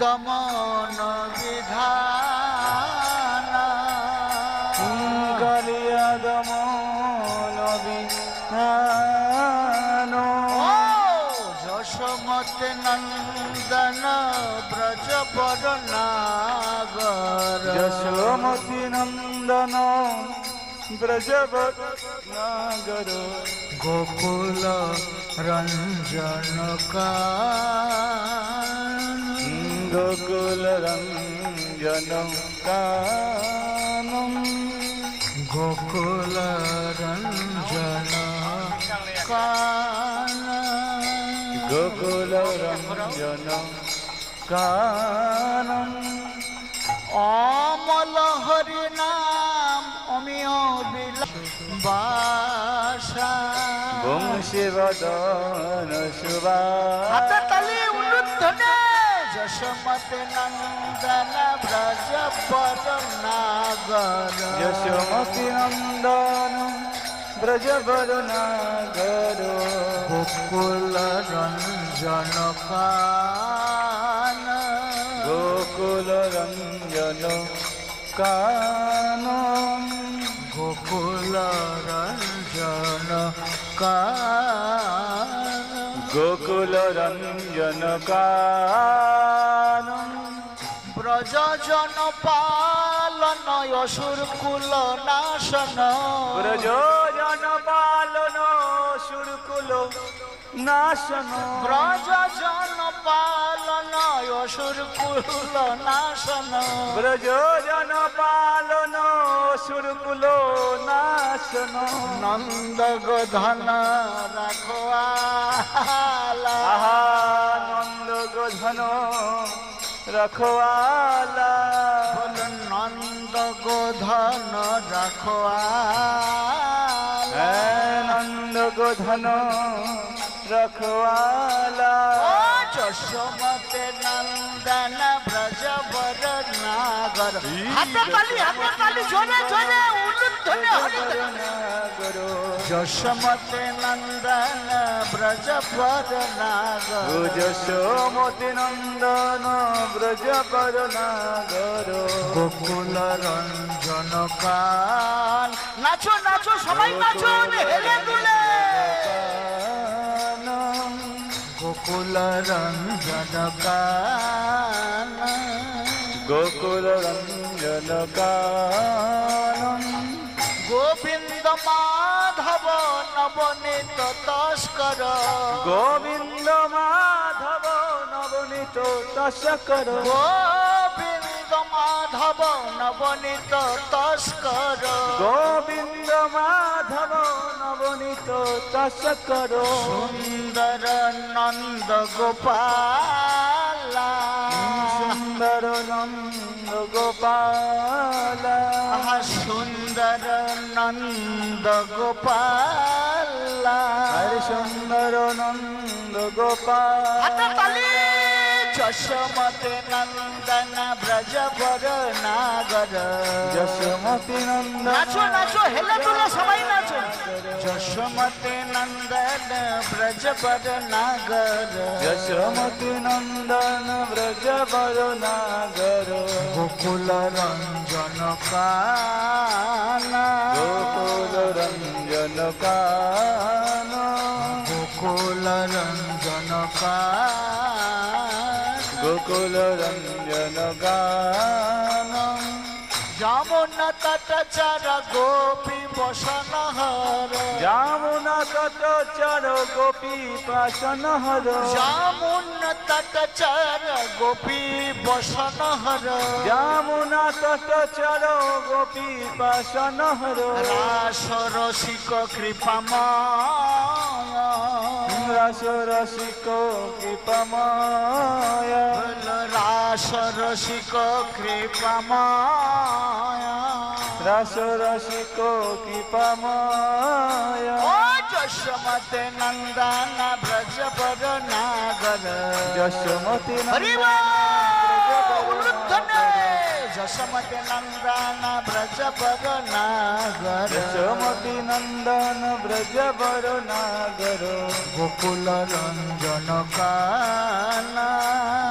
দমন বিধান। কালিয়া দমন বিধান। যশোমত নন্দন ব্রজ বর নাগর যশোমতি নন্দন ব্রজবত নাগর গোকুল রঞ্জন গোকুল রঞ্জন কানম। গোকুল রঞ্জন কান গোকুল অমল হরি নাম অমিয় বাসা বংশী বদন সুবা হাতে তালি যশোমত নন্দন ব্রজ পর নাগর যশোমতি নন্দন ব্রজবর নাগর গোকুল রঞ্জন কান গোকুল রঞ্জন কানম গোকুল রঞ্জন কান গোকুল রঞ্জন কানম ব্রজ জন পালন অসুর কুল নাশন। ব্রজ জন পালন সুরকুল নাশন। ব্রজ জন পালন অসুর কুল নাশন। ব্রজ জন পালন সুরকুল নাশন। নন্দ গোধন আহা নন্দ গোধন। রখওয়ালা বল নন্দ গোধন হ্যাঁ নন্দ গোধন রখওয়ালা ও যশোমতে নন্দন ব্রজ বর নাগর হাতে তালি হাতে তালি জোরে জোরে উলুধ্বনি হরিধ্বনি নাগর যশোমতে নন্দন ব্রজ বর নাগর যশোমতি নন্দন ব্রজ কর নাগর গোকুল রঞ্জন কাল নাচো নাচো সবাই নাচো হেলে দুলে গোকুল রঞ্জন কাল গোকুল রঞ্জন কানন গোবিন্দ মাধব নবনীত তস্কর গোবিন্দ মাধব নবনীত তসকর গোবিন্দ মাধব নবনীত তস্কর গোবিন্দ মাধব নবনীত তসকর সুন্দর নন্দ গোপাল সুন্দর নন্দ গোপাল। সুন্দর নন্দ গোপাল। হরে সুন্দর নন্দ গোপাল। যশোমতে নন্দন ব্রজ বর নাগর যশোমতি নন্দন নাচো নাচো হেলে তুলে সবাই নাচো যশোমতে নন্দন ব্রজ বর নাগর যশোমতি নন্দন ব্রজ বর নাগর গোকুল রঞ্জন কানা গোকুল রঞ্জন কান গোকুল রঞ্জন কান গোকুল রঞ্জন গান যমুনা তট চর গোপী বসন হর যামুনা তট চর গোপী পাশন হর যমুনা তট চর গোপী বসন হর যামুনা তট চর গোপী পাশন হর রাস রসিক কৃপাময় রস রসিক কৃপমায় রাস রসিক কৃপাময় রস রসিক কৃপমায় যশোমতে নন্দন ব্রজ বর নাগর যশোমতি নন্দন ব্রজ જસમતી નંદન બ્રજ પર નાગર જસમતી નંદન બ્રજ પર નાગર ગોકુલ રંજન કાના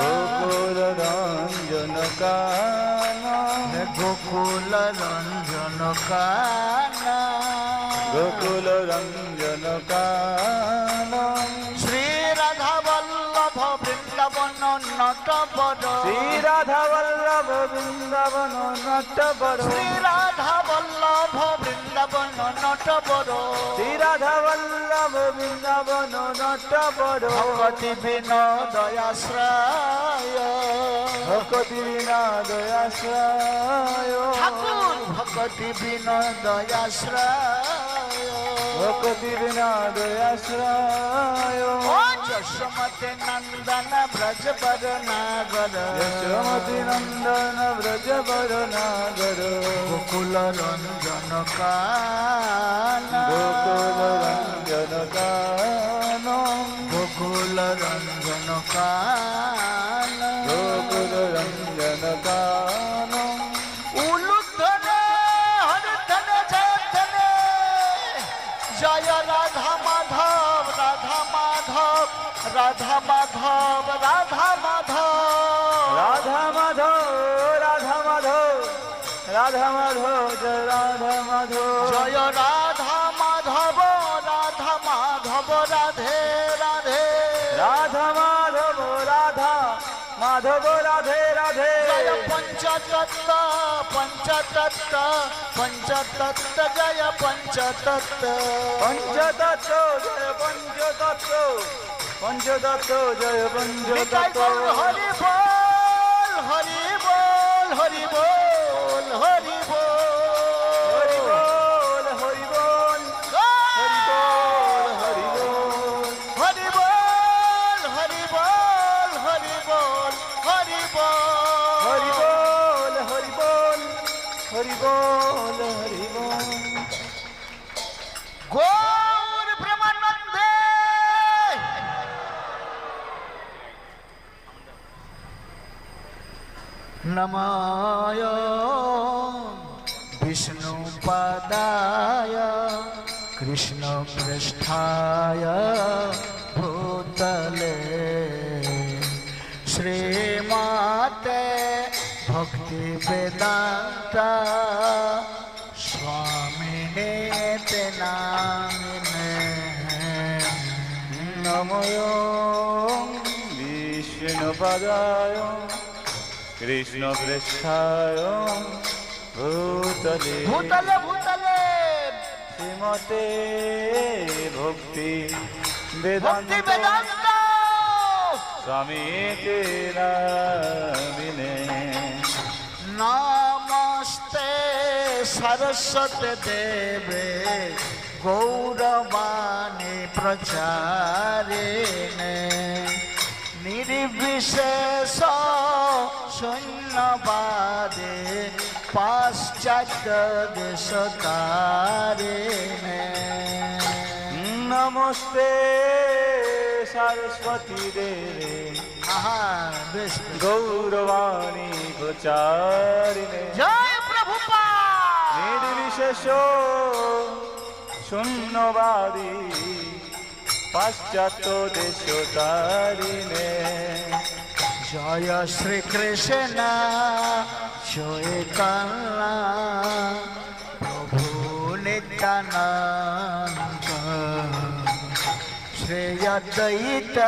ગોકુલ રંજન કાના ગોકુલ રંજન કાના ગોકુલ રંજન કાના বৃন্দাবন নটবর শ্রী রাধা বল্লভ বৃন্দাবন নটবর শ্রী রাধা বল্লভ বৃন্দাবন নটবর শ্রী রাধা বল্লভ বৃন্দাবন নটবর ভগবতী বিনোদয়াশ্রয় ভকতি বিনাদয়াশ্রয় ঠাকুর ভগবতী বিনোদয়াশ্রয় वकतिर्नादयाश्राय यशोमति नन्दन व्रजपर नागर यशोमति नन्दन व्रजपर नागर गोकुलरञ्जन कान गोकुलरञ्जन कान गोकुलरञ्जन कान गोकुलरञ्जन कान राधा माधव राधा माधव। राधा माधव राधा माधव राधा माधव जय राधा माधव। जय राधा माधव राधा माधव राधे राधे। राधा माधव राधा माधव राधे राधे। जय पंचतत्त पंचतत्त पंचतत्त जय पंचतत्त। पंचतत्व जय पंचतत्व পঞ্চতত্ত্ব জয় গৌর হরি বল হরি বল হরি বল হরি হরি नमाय विष्णुपदाय कृष्णपृष्ठाय भूतले श्रीमाते भक्तिवेदान्ता स्वामिने ते नामिने नमयो विष्णुपदाय কৃষ্ণপৃষ্ঠায় ভূতলে ভূতলে ভূতলে। শ্রীমতে ভক্তি বেদান্ত বেদান্ত। স্বামী নামিনে নমস্তে সরস্বতী দেবে গৌরবাণী প্রচারিণে। নির্বিশেষ শূন্যবাদে পাশ্চাত্য দেশ তারে নমস্তে সরস্বতী রে গৌরবাণী গোচারিণে। জয় প্রভুপা নির্বিশেষ শূন্যবাদী পাশ্চাত্য দেশ তারিণে জয় শ্রীকৃষ্ণ চৈতন্য প্রভু নিত্যানন্দ। শ্রেয়দ্বৈত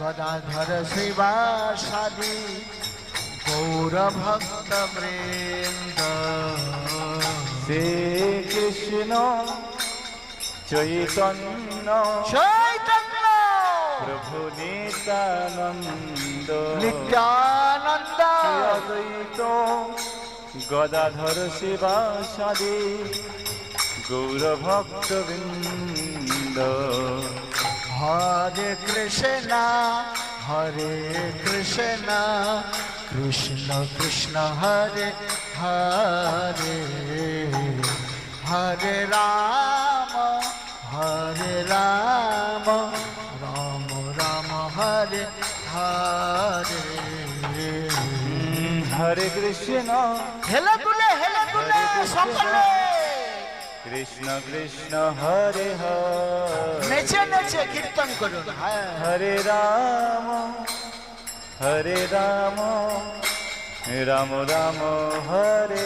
গদাধর শিবাসাদি গৌরভক্ত বৃন্দ শ্রীকৃষ্ণ চৈতন্য। চৈতন্য! প্রভু নিত্যানন্দ নিত্যানন্দ! অদ্বৈত গদাধর শিবাসাদি। গৌরভক্তবৃন্দ হরে কৃষ্ণ হরে কৃষ্ণ কৃষ্ণ কৃষ্ণ হরে হরে। হরে রাম। রাম রাম রাম হরে হরে হরে কৃষ্ণ হেলে তুলে হেলে তুলে সকলে কৃষ্ণ কৃষ্ণ হরে হরে নেচে নেচে কীর্তন করুন হরে রাম হরে রাম রাম রাম হরে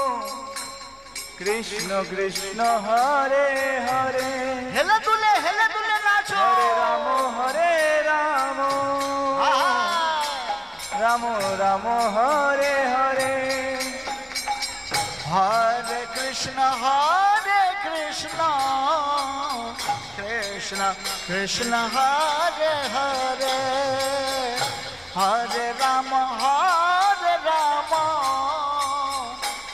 কৃষ্ণ কৃষ্ণ হরে হরে হেলে দুলে হেলে দুলে নাচো হরে রাম হরে রাম আহা! রাম রাম হরে হরে হরে কৃষ্ণ হরে কৃষ্ণ কৃষ্ণ কৃষ্ণ হরে হরে হরে রাম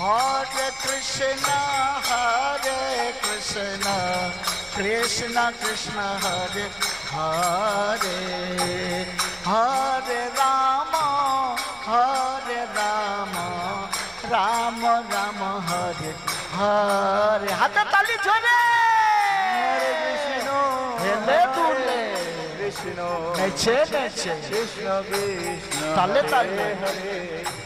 হরে কৃষ্ণ হরে কৃষ্ণ কৃষ্ণ কৃষ্ণ হরে হরে হরে রাম হরে রাম রাম রাম হরে হরে হাতে তালি জোরে হরে কৃষ্ণ হেলে দুলে কৃষ্ণ নেচে নেচে। কৃষ্ণ কৃষ্ণ তালে তালে। হরে।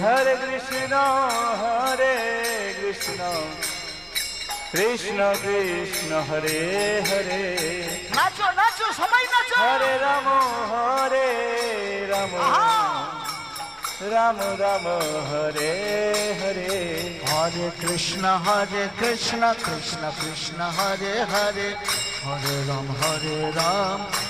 হরে কৃষ্ণ হরে কৃষ্ণ। কৃষ্ণ কৃষ্ণ হরে হরে। নাচো নাচো সবাই নাচো। হরে রাম হরে রাম। রাম রাম হরে হরে। হরে কৃষ্ণ হরে কৃষ্ণ কৃষ্ণ কৃষ্ণ হরে হরে। হরে রাম হরে রাম।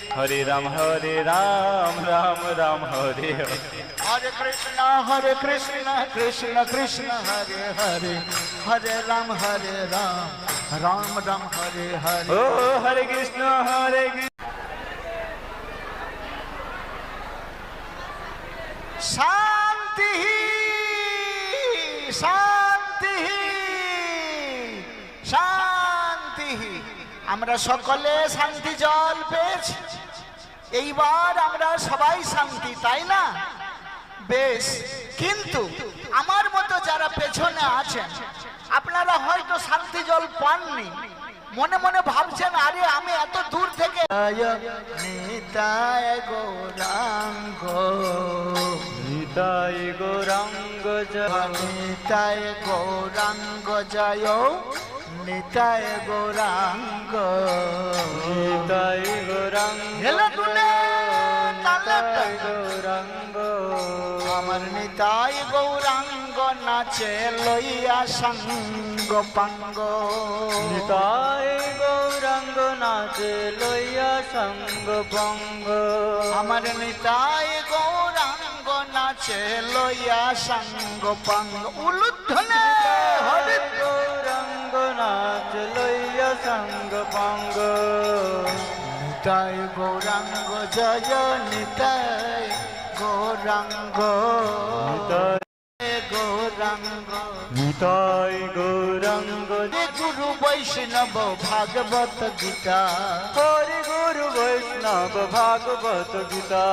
হরে রাম হরে রাম রাম রাম হরে হরে। হরে কৃষ্ণ হরে কৃষ্ণ কৃষ্ণ কৃষ্ণ হরে হরে। হরে রাম হরে রাম রাম রাম হরে হরে। ও হরে কৃষ্ণ হরে শান্তি শান্তি শান্তি। আমরা সকলে শান্তি জল পেয়েছি। এইবার আমরা সবাই শান্তি তাই না? বেশ কিন্তু আমার মতো যারা পেছনে আছেন আপনারা হয়তো শান্তি জল পাননি। মনে মনে ভাবছেন আরে আমি এত দূর থেকে নিতায় গৌরাঙ্গ। নিতাই গৌরাঙ্গ জয়। নিতায় গৌরাঙ্গ জয়। নিতায় গৌরাঙ্গ। নিতাই গৌরাঙ্গ। হেলে তালে নিতাই তালে। গৌরাঙ্গ। আমার নিতাই গৌরাঙ্গ নাচে লইয়া সঙ্গ পাঙ্গ। নিতাই গৌরাঙ্গ নাচে লইয়া সঙ্গ ভঙ্গ আমার নিতাই গৌরাঙ্গ নাচে লইয়া সঙ্গ পাঙ্গ। উলুধ্বনে হরি গৌরাঙ্গ নাচ লইয়া সঙ্গ পঙ্গ। নিতাই গৌরাঙ্গ জয় নিতাই গৌরাঙ্গ। নিতাই গৌরাঙ্গ। নিতাই গৌরাঙ্গ। হে গুরু বৈষ্ণব ভাগবত গীতা হরে গুরু বৈষ্ণব ভাগবত গীতা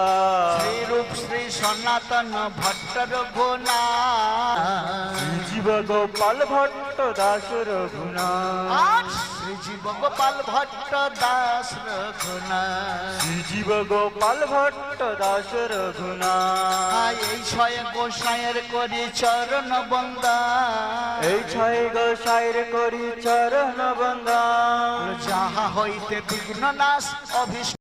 শ্রী রূপ শ্রী সনাতন ভট্ট রঘুনা জীব গোপাল ভট্ট দাস রঘুনা আর শ্রী জীব গোপাল ভট্ট দাস রঘুনা শ্রীজীব গোপাল ভট্ট দাস রঘুনা এই ছয় গোসাইয়ের করি চরণ বন্দা। এই ছয় গোসাইয়ের করি চরণ বন্দা। যাহা হইতে বিঘ্ন নাশ অভিষ্ট